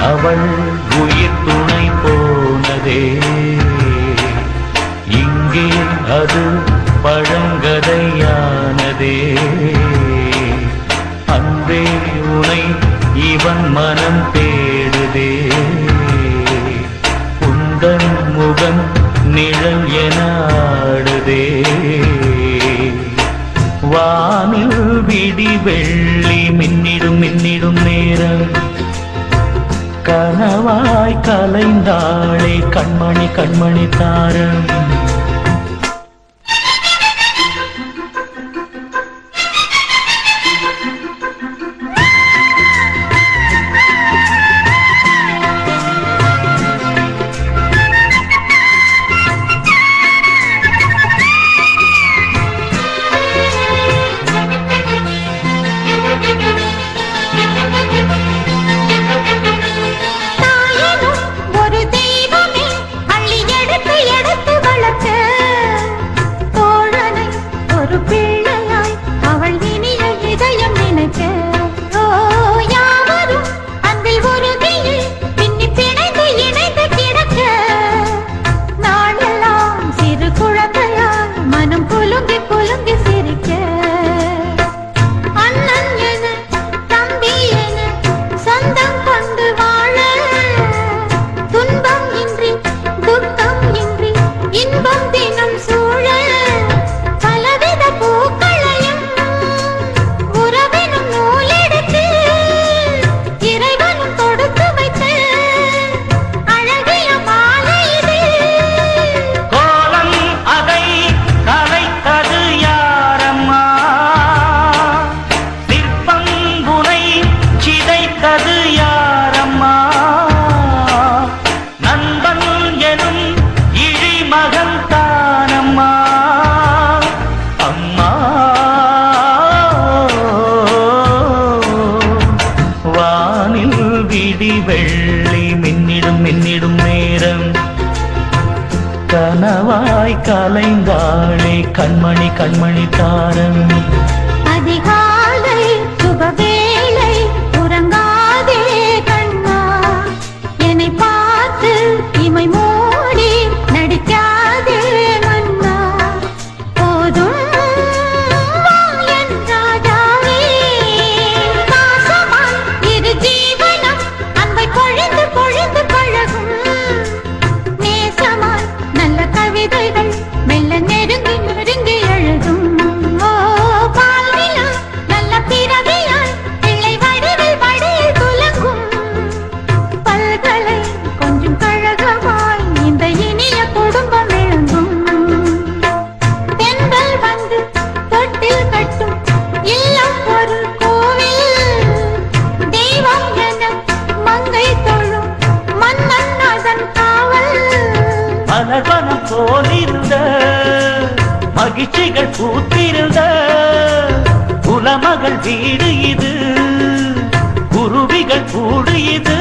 அவள் உயிர் துணை போனதே. இங்கே அது பழங்கதையானதே. அன்றே உனை இவன் மனம் தேடுதே. உந்தன் முகன் நிழல் என ஆடுதே. வானில் விடி வெள்ளி மின்னிடும் மின்னிடும் கனவாய் கலைந்தாளே கண்மணி கண்மணி தாரம் விடி வெள்ளி மின்னிடும் மின்னிடும் நேரம். கனவாய் கலைந்தாளே கண்மணி கண்மணி தாரம். மகிழ்ச்சிகள் பூத்திருந்த குலமகள் வீடு இது. குருவிகள் கூடு இது.